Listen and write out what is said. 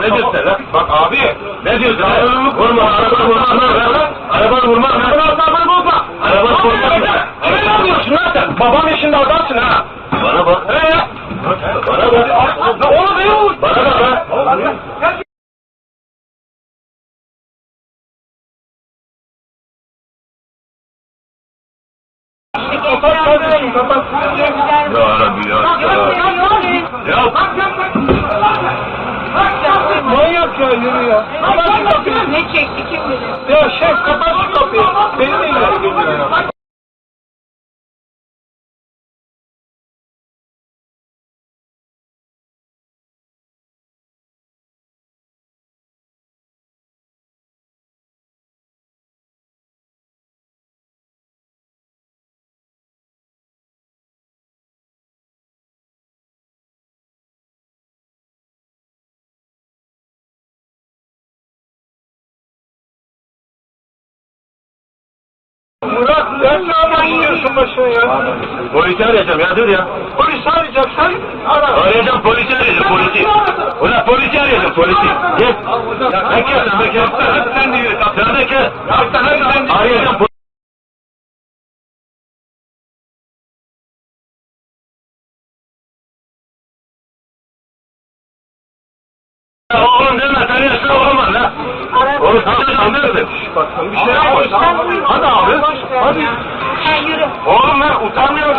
ne diyorsun sen lan? Bak abi. Ne diyorsun? Arabanı vurma. Arabanı vurma. lan. Arabanı vurma. Arabanı vurma. Arabanı vurma. Ne yapıyorsun lan sen? Babam yaşında adamsın ha. Bana bak. He? Bana bak. Oğlum ne olur? Bana bak lan. Kardeşim kapat. Ya Rabbi ya. Ya. Ya Kapat şu kapıyı. Ne çekti kim bilir? Ya Murat sen ne yapmak istiyorsun başına ya? Polisi arayacağım ya dur ya. Polis arayacaksan ara. Arayacağım polisi arayacağım polisi. Ulan polisi arayacağım polisi. Gel. Sen gel sen de gel. Sen de yürü. Sen de gel. Arayacağım polisi. Oğlum deme sen yaşlı olamaz lan. Oğlum sen de nerede? Bak sen bir şey. Hadi. Ha yürü. Oğlum lan utanmıyor